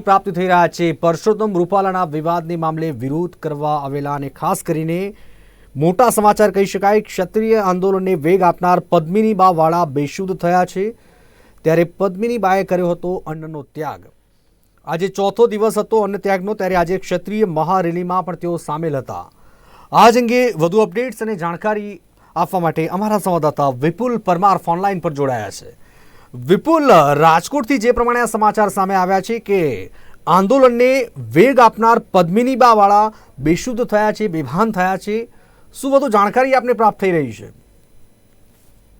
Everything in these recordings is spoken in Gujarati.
પ્રાપ્ત થઈ રહ્યા છે. પરસોત્તમ રૂપાલાના વિવાદની મામલે વિરોધ કરવા આવેલા અને ખાસ કરીને મોટા સમાચાર કહી શકાય, ક્ષત્રિય આંદોલનને વેગ આપનાર પદ્મિની બાવાળા બેશુદ્ધ થયા છે. ત્યારે પદ્મિની બાએ કર્યો હતો અન્નનો ત્યાગ. આજે ચોથો દિવસ હતો અન્ન ત્યાગનો, ત્યારે આજે ક્ષત્રિય મહારેલીમાં પણ તેઓ સામેલ હતા. આજ અંગે વધુ અપડેટ્સ અને જાણકારી આપવા માટે અમારા સંવાદદાતા વિપુલ પરમાર ફોનલાઈન પર જોડાયા છે. વિપુલ, રાજકોટથી જે પ્રમાણે આ સમાચાર સામે આવ્યા છે કે આંદોલનને વેગ આપનાર પદ્મિનીબા વાળા બેશુદ્ધ થયા છે, બેભાન થયા છે, શું વધુ જાણકારી આપને પ્રાપ્ત થઈ રહી છે?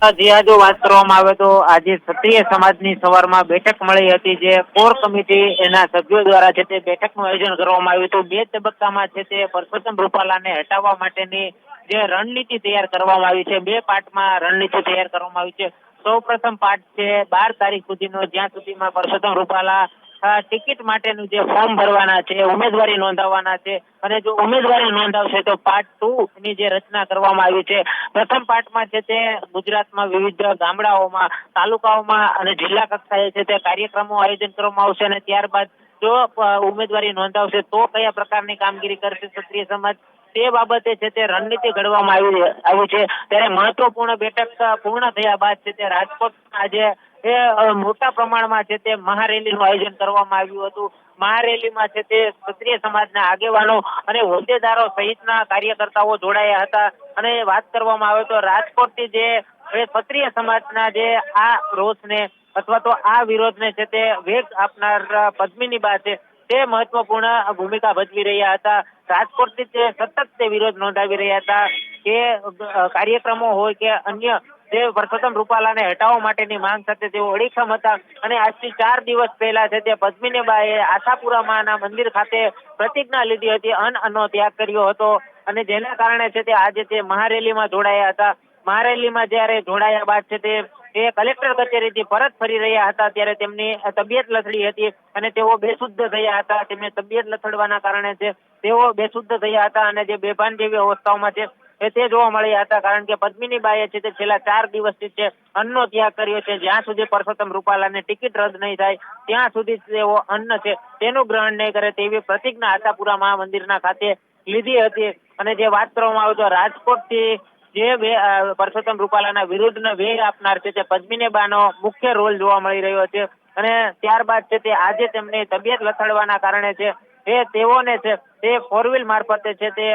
જી, આ વાત કરવામાં આવે તો આજે ક્ષત્રિય સમાજની સવારમાં બેઠક મળી હતી જે કોર કમિટી એના સભ્યો દ્વારા છે તે બેઠકનું આયોજન કરવામાં આવ્યું હતું. બે તબક્કામાં છે તે પરસોત્તમ રૂપાલાને હટાવવા માટેની જે રણનીતિ તૈયાર કરવામાં આવી છે, બે પાર્ટમાં રણનીતિ તૈયાર કરવામાં આવી છે. સૌ પ્રથમ પાર્ટ છે, બાર તારીખ સુધીનો, જ્યાં સુધીમાં પરસોત્તમ રૂપાલા ટિકિટ માટેનું જે ફોર્મ ભરવાના છે, ઉમેદવારી નોંધાવવાના છે અને જો ઉમેદવારી નોંધાવશે તો પાર્ટ ટુ ની જે રચના કરવામાં આવી છે. પ્રથમ પાર્ટમાં છે તે ગુજરાતમાં વિવિધ ગામડાઓમાં, તાલુકાઓમાં અને જિલ્લા કક્ષાએ છે તે કાર્યક્રમો આયોજન કરવામાં આવશે અને ત્યારબાદ જો ઉમેદવારી નોંધાવશે તો કયા પ્રકારની કામગીરી કરશે ક્ષત્રિય સમાજ? તે બાબતે છે તે રણનીતિ ઘડવામાં આવી આવી છે. ત્યારે મહત્વપૂર્ણ બેઠક પૂર્ણ થયા બાદ છે તે રાજકોટ આજે એ મોટા પ્રમાણમાં છે તે મહારેલીનું આયોજન કરવામાં આવ્યું હતું. મહારેલીમાં છે તે ક્ષત્રિય સમાજના આગેવાનો અને હોદ્દેદારો સહિતના કાર્યકર્તાઓ જોડાયા હતા. અને વાત કરવામાં આવે તો રાજકોટથી જે ક્ષત્રિય સમાજના જે આ રોષને અથવા તો આ વિરોધને છે તે વેગ આપનાર પદ્મિની બા છે તે મહત્વપૂર્ણ ભૂમિકા ભજવી રહ્યા હતા. રાજકોટથી તે સતત તે વિરોધ નોંધાવી રહ્યા હતા કે કાર્યક્રમો હોય કે અન્ય જે પરસોત્તમ રૂપાલાને હટાવવા માટેની માંગ સાથે તેઓ અડીખમ હતા. અને આજથી ચાર દિવસ પહેલા છે તે પદ્મિનીબાએ આશાપુરા માના મંદિર ખાતે પ્રતિજ્ઞા લીધી હતી, અન્ન અન્નો ત્યાગ કર્યો હતો. અને જેના કારણે છે તે આજે તે મહારેલીમાં જોડાયા હતા. મહારેલીમાં જ્યારે જોડાયા બાદ છે તે એ કલેક્ટર કચેરીથી પરત ફરી રહ્યા હતા ત્યારે તેમની તબિયત લથડી હતી અને તેઓ બેશુદ્ધ થયા હતા. તેમને તબિયત લથડવાના કારણે છે તેઓ બેશુદ્ધ થયા હતા અને જે બેભાન જેવી અવસ્થાઓમાં છે એ તે જોવા મળ્યા હતા. કારણ કે પદ્મિની બાઈએ છે તે છેલ્લા ચાર દિવસથી છે અન્નનો ત્યાગ કર્યો છે. જ્યાં સુધી પરસોત્તમ રૂપાલાને ટિકિટ રદ નહીં થાય, ત્યાં સુધી તેઓ અન્ન છે તેનું ગ્રહણ નહીં કરે તેવી પ્રતિજ્ઞા આશાપુરા મહામંદિરના ખાતે લીધી હતી. અને જે વાત કરવામાં આવે તો રાજકોટથી જે પરસોત્તમ રૂપાલાના વિરુદ્ધનો વેગ આપનાર છે તે પદ્મિનીબાનો મુખ્ય રોલ જોવા મળી રહ્યો છે. અને ત્યારબાદ છે તે આજે તેમની તબિયત લથડવાના કારણે છે. એ તેઓને છે, તે ફોર વ્હીલ મારફતે છે તે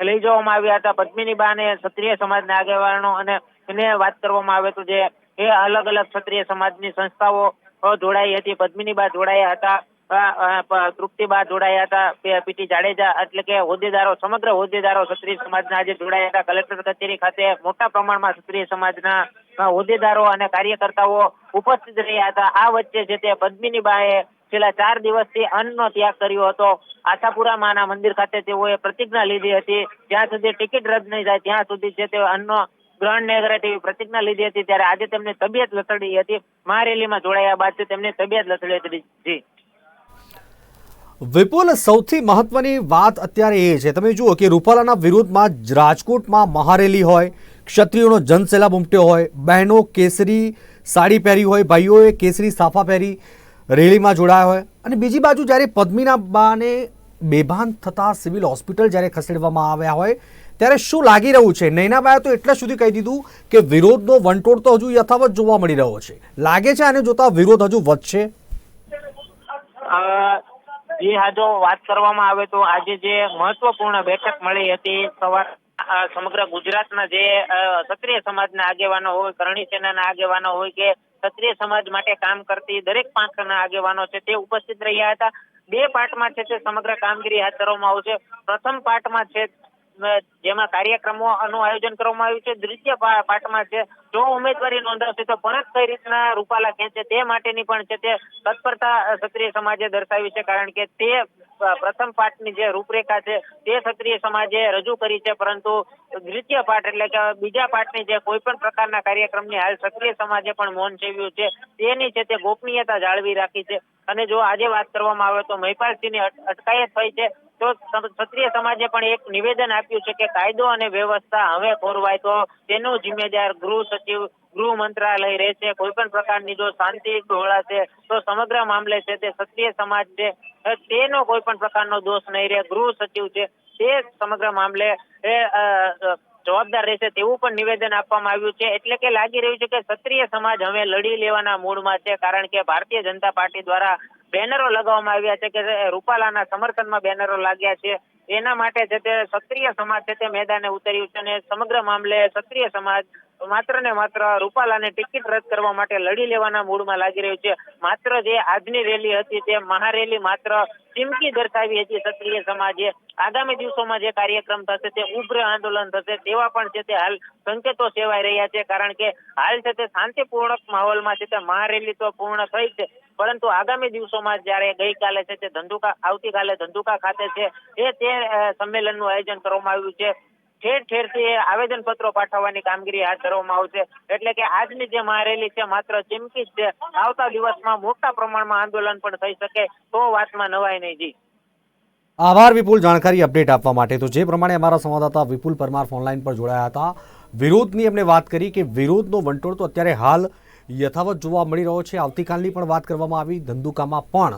લઈ જવામાં આવ્યા હતા. પદ્મિની બાને ક્ષત્રિય સમાજના આગેવાનો અને એને વાત કરવામાં આવે તો જે, એ અલગ અલગ ક્ષત્રિય સમાજની સંસ્થાઓ જોડાઈ હતી. પદ્મિની બા જોડાયા હતા. તૃપ્તિબા જોડાયા હતા પીટી જાડેજા, એટલે કે હોદ્દેદારો, સમગ્ર હોદ્દેદારો ક્ષત્રિય સમાજના આજે જોડાયા હતા. કલેક્ટર કચેરી ખાતે મોટા પ્રમાણમાં ક્ષત્રિય સમાજના હોદ્દેદારો અને કાર્યકર્તાઓ ઉપસ્થિત રહ્યા હતા. આ વચ્ચે જે તે પદ્મિનીબાએ છેલ્લા ચાર દિવસથી અન્નનો ત્યાગ કર્યો હતો. આશાપુરા માના મંદિર ખાતે તેઓએ પ્રતિજ્ઞા લીધી હતી. જ્યાં સુધી ટિકિટ રદ નહીં થાય, ત્યાં સુધી જે તે અન્નનો ગ્રહણ નહીં કરે તેવી પ્રતિજ્ઞા લીધી હતી. ત્યારે આજે તેમની તબિયત લથડી હતી. મહારેલીમાં જોડાયા બાદ તેમની તબિયત લથડી હતી. જી. વિપુલ, સૌથી મહત્વની વાત અત્યારે એ છે. તમે જુઓ કે રૂપાલાના વિરોધમાં રાજકોટમાં મહારેલી હોય, ક્ષત્રિયોનો જનસેલાબ ઉમટ્યો હોય, બહેનો કેસરી સાડી પહેરી હોય, ભાઈઓએ કેસરી સાફા પહેરી રેલીમાં જોડાયા હોય અને બીજી બાજુ જ્યારે પદ્મિના બાને બેભાન થતા સિવિલ હોસ્પિટલ જ્યારે ખસેડવામાં આવ્યા હોય, ત્યારે શું લાગી રહ્યું છે? નૈનાબાએ તો એટલા સુધી કહી દીધું કે વિરોધનો વંટોળ તો હજુ યથાવત જોવા મળી રહ્યો છે. લાગે છે આને જોતા વિરોધ હજુ વધશે? જી, હા, જો વાત કરવામાં આવે તો આજે જે મહત્વપૂર્ણ બેઠક મળી હતી, સવાર સમગ્ર ગુજરાતના જે ક્ષત્રિય સમાજના આગેવાનો હોય, કરણી સેનાના આગેવાનો હોય કે ક્ષત્રિય સમાજ માટે કામ કરતી દરેક પાંખના આગેવાનો છે, તે ઉપસ્થિત રહ્યા હતા. બે પાર્ટમાં છે તે સમગ્ર કામગીરી હાથ ધરવામાં આવશે. પ્રથમ પાર્ટમાં છે જેમાં કાર્યક્રમો નું આયોજન કરવામાં આવ્યું છે. દ્રશ્ય પાઠમાં છે. જો ઉમેદવારી નોંધાવશે તો પરત કઈ રીતના રૂપાલા ખેંચે તે માટેની પણ છે તે તત્પરતા ક્ષત્રિય સમાજે દર્શાવી છે. કારણ કે તે પ્રથમ પાઠની જે રૂપરેખા છે તે ક્ષત્રિય સમાજે રજૂ કરી છે. પરંતુ દ્વિતીય પાઠ એટલે કે બીજા પાઠની જે કોઈ પણ પ્રકારના કાર્યક્રમની હાલ ક્ષત્રિય સમાજે પણ મૌન સેવ્યું છે. તેની છે તે ગોપનીયતા જાળવી રાખી છે. અને જો આજે વાત કરવામાં આવે તો મહિપાલસિંહની અટ- અટકાયત થઈ છે. તો ક્ષત્રિય સમાજે પણ એક નિવેદન આપ્યું છે કે કાયદો અને વ્યવસ્થા હવે ખોરવાય તો તેનો જિમ્મેદાર ગૃહ સચિવ, ગૃહ મંત્રાલય રહેશે. કોઈ પણ પ્રકારની જો શાંતિ ડહોળાશે તો સમગ્ર મામલે છે તે ક્ષત્રિય સમાજ છે તેનો કોઈ પણ પ્રકારનો દોષ નહીં રહે. ગૃહ સચિવ છે તે સમગ્ર મામલે જવાબદાર રહેશે તેવું પણ નિવેદન આપવામાં આવ્યું છે. એટલે કે લાગી રહ્યું છે કે ક્ષત્રિય સમાજ હવે લડી લેવાના મૂડમાં છે, કારણ કે ભારતીય જનતા પાર્ટી દ્વારા બેનરો લગાવવામાં આવ્યા છે કે રૂપાલાના સમર્થનમાં બેનરો લાગ્યા છે. એના માટે છે તે ક્ષત્રિય સમાજ છે તે મેદાને ઉતર્યું છે અને સમગ્ર મામલે ક્ષત્રિય સમાજ માત્ર ને માત્ર રૂપાલાને ટિકિટ રદ કરવા માટે લડી લેવાના મૂડમાં લાગી રહ્યું છે. માત્ર જે આજની રેલી હતી તે મહારેલી માત્ર ચીમકી દર્શાવી હતી ક્ષત્રિય સમાજે. આગામી દિવસોમાં જે કાર્યક્રમ થશે તે ઉગ્ર આંદોલન થશે. તેવા પણ છે તે હાલ સંકેતો સેવાઈ રહ્યા છે. કારણ કે હાલ છે તે શાંતિપૂર્ણક માહોલમાં છે તે મહારેલી તો પૂર્ણ થઈ છે. પરંતુ આગામી દિવસોમાં જ્યારે ગઈકાલે છે તે ધંધુકા, આવતીકાલે ધંધુકા ખાતે છે એ તે સંમેલનનું આયોજન કરવામાં આવ્યું છે. ઠેર ઠેરથી આવેદન પત્રો પાઠવવાની કામગીરી હાથ ધરવામાં આવશે. એટલે કે આજની જે મહારેલી છે માત્ર ચીમકી જ છે. આવતા દિવસમાં મોટા પ્રમાણમાં આંદોલન પણ થઈ શકે તો વાતમાં નવાય નહીં જી. આભાર, વિપુલ. જાણકારી, અપડેટ આપવા માટે તો જે પ્રમાણે અમારા સંવાદદાતા વિપુલ પરમાર ફોનલાઈન પર જોડાયા હતા, વિરોધની એમણે વાત કરી કે વિરોધનો વંટોળ તો અત્યારે હાલ યથાવત જોવા મળી રહ્યો છે. આવતીકાલની પણ વાત કરવામાં આવી. ધંધુકામાં પણ